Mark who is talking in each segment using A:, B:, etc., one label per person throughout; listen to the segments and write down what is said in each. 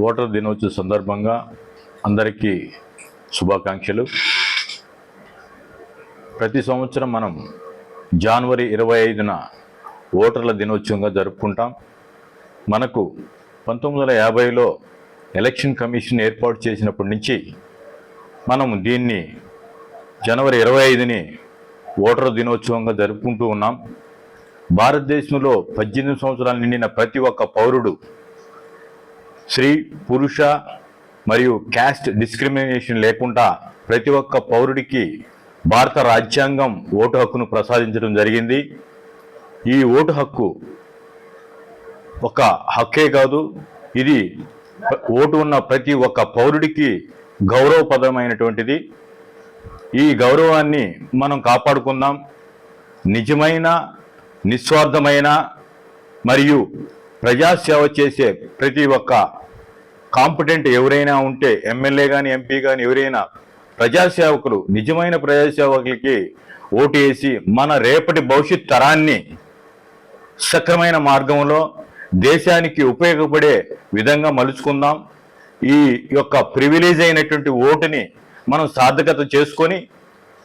A: Voter దినోత్సవ సందర్భంగా అందరికీ శుభాకాంక్షలు. ప్రతి సంవత్సరం మనం జనవరి ఇరవై ఐదున ఓటర్ల దినోత్సవంగా జరుపుకుంటాం. మనకు పంతొమ్మిది వందల యాభైలో ఎలక్షన్ కమిషన్ ఏర్పాటు చేసినప్పటి నుంచి మనం దీన్ని జనవరి ఇరవై ఐదుని ఓటర్ దినోత్సవంగా జరుపుకుంటూ ఉన్నాం. భారతదేశంలో పద్దెనిమిది సంవత్సరాలు నిండిన ప్రతి ఒక్క పౌరుడు స్త్రీ పురుష మరియు క్యాస్ట్ డిస్క్రిమినేషన్ లేకుండా ప్రతి ఒక్క పౌరుడికి భారత రాజ్యాంగం ఓటు హక్కును ప్రసాదించడం జరిగింది. ఈ ఓటు హక్కు ఒక హక్కే కాదు ఇది ఓటు ఉన్న ప్రతి ఒక్క పౌరుడికి గౌరవప్రదమైనటువంటిది. ఈ గౌరవాన్ని మనం కాపాడుకుందాం. నిజమైన నిస్వార్థమైన మరియు ప్రజాసేవ చేసే ప్రతి ఒక్క కాంపిటెంట్ ఎవరైనా ఉంటే ఎమ్మెల్యే కానీ ఎంపీ కానీ ఎవరైనా ప్రజాసేవకులు నిజమైన ప్రజాసేవకులకి ఓటు వేసి మన రేపటి భవిష్యత్ తరాన్ని సక్రమైన మార్గంలో దేశానికి ఉపయోగపడే విధంగా మలుచుకుందాం. ఈ యొక్క ప్రివిలేజ్ అయినటువంటి ఓటుని మనం సార్థకత చేసుకొని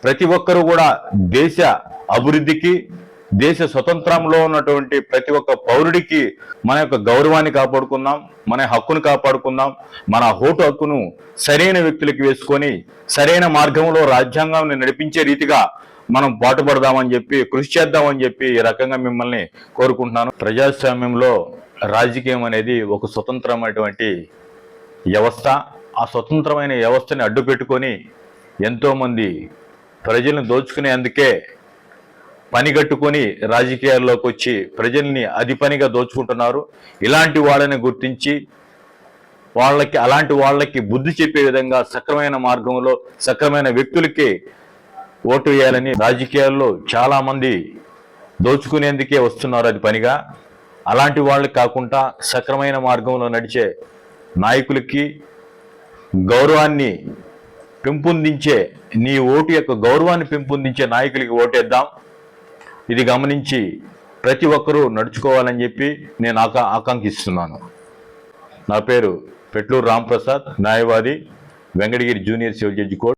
A: ప్రతి ఒక్కరూ కూడా దేశ అభివృద్ధికి దేశ స్వతంత్రంలో ఉన్నటువంటి ప్రతి ఒక్క పౌరుడికి మన యొక్క గౌరవాన్ని కాపాడుకుందాం మన హక్కును కాపాడుకుందాం మన హోటు హక్కును సరైన వ్యక్తులకు వేసుకొని సరైన మార్గంలో రాజ్యాంగాన్ని నడిపించే రీతిగా మనం పాటుపడదామని చెప్పి కృషి చేద్దామని చెప్పి ఈ రకంగా మిమ్మల్ని కోరుకుంటున్నాను. ప్రజాస్వామ్యంలో రాజకీయం అనేది ఒక స్వతంత్రమైనటువంటి వ్యవస్థ. ఆ స్వతంత్రమైన వ్యవస్థని అడ్డు పెట్టుకొని ఎంతోమంది ప్రజలను దోచుకునేందుకే పని కట్టుకొని రాజకీయాల్లోకి వచ్చి ప్రజల్ని అది పనిగా దోచుకుంటున్నారు. ఇలాంటి వాళ్ళని గుర్తించి వాళ్ళకి అలాంటి వాళ్ళకి బుద్ధి చెప్పే విధంగా సక్రమైన మార్గంలో సక్రమైన వ్యక్తులకి ఓటు వేయాలని రాజకీయాల్లో చాలా మంది దోచుకునేందుకే వస్తున్నారు అది పనిగా. అలాంటి వాళ్ళు కాకుండా సక్రమైన మార్గంలో నడిచే నాయకులకి గౌరవాన్ని పెంపొందించే నీ ఓటు యొక్క గౌరవాన్ని పెంపొందించే నాయకులకి ఓటేద్దాం. ఇది గమనించి ప్రతి ఒక్కరూ నడుచుకోవాలని చెప్పి నేను ఆకా ఆకాంక్షిస్తున్నాను. నా పేరు పెట్లూరు రాంప్రసాద్ న్యాయవాది Venkatagiri junior civil judge court.